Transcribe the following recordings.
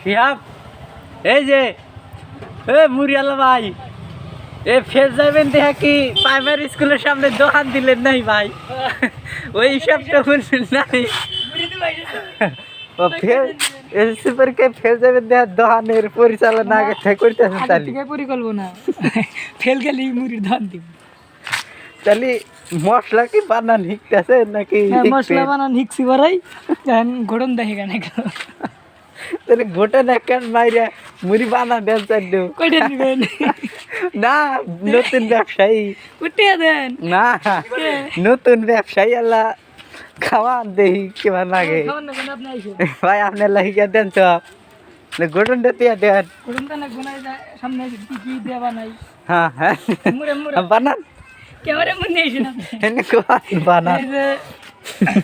শিহাব এই যে এ মুরিয়ালা ভাই এ ফের যাবেন দেখা কি? প্রাইমারি স্কুলের সামনে দোকান দিলেন নাই ভাই? ওই হিসাব তখন নাই ও ফের এসএসসি পরীক্ষায় ফেল যাবেন দেখা দোকানের পরিচালনা আগে থেকে করতেছেন তাহলে। পরিকল্পনা। ফেল গেলে মুড়ির ধান দিব। তাহলে মশলা কি বানান শিখতেছে নাকি হ্যাঁ, মশলা বানান হিকসি বাড়াই তখন ঘটন দেখে কেন তাহলে না কেন মাইরা মুড়ি বানা দেন চার কয়টা দিবেন? না নতুন ব্যবসায়ী। উঠে দেন। না? নতুন ব্যবসায়ী আল্লাহ খাওয়ান দেহি কেমন লাগে। ভাই আপনার লাগিয়ে দেন তো। গোটন দিয়ে দেন। ঘটন তো না গুনাই যায় সামনে কি কি দিয়ে বানাই? হ্যাঁ হ্যাঁ। বানান। ক্যামেরা মনে এসে না এনে এই যে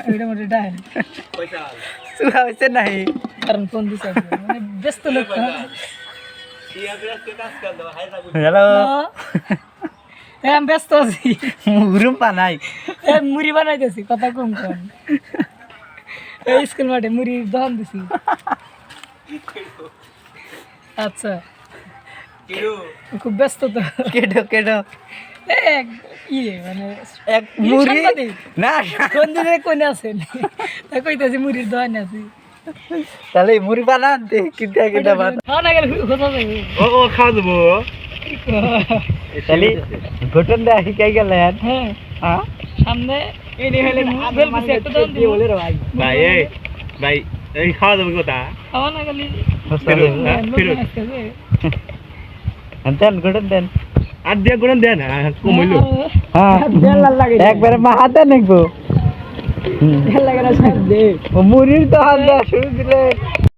এটা মোটে ডাল সুরা হয়েছে নাই কারণ ফোন দিছে। মানে ব্যস্ত লোক। হ্যালো হ্যাঁ আমি ব্যস্ত আছি মুরুম বানাই এ মুড়ি বানাইতেছি কথা কম কম এই স্কুল মাঠে মুড়ি দহন দিছি আচ্ছা খুব ব্যস্ত তো কেডো কেডো এ, এক ইয়ে মানে এক মুড়ি? না। কোন দিনে কোন আছেন তা কইতাছি মুড়ির দহন আছি। তাহলে মুড়ি বানান দে কিটা কিটা বান খাওয়া না গেলে কোথাও যাবে ও ও খাওয়া দেবো তাহলে ঘটন দা শিখাই গেলেন? হ্যাঁ। হ্যাঁ? সামনে এই নিয়ে হলে বেল বসে একটা দহন দিব। ভাই। এই ভাই এই খাওয়া যাবে কোথা? খাওয়া না গেলে হ্যাঁ। আসতেছে। দেন ঘটন দেন। আর দিয়ে গুণ দেন কম হইল হ্যাঁ বেলাল লাগে একবারে মা হাতে নেকবো বেল লাগে না সাইড দে। ও মুড়ির তো হাত দেওয়া শুরু দিলে।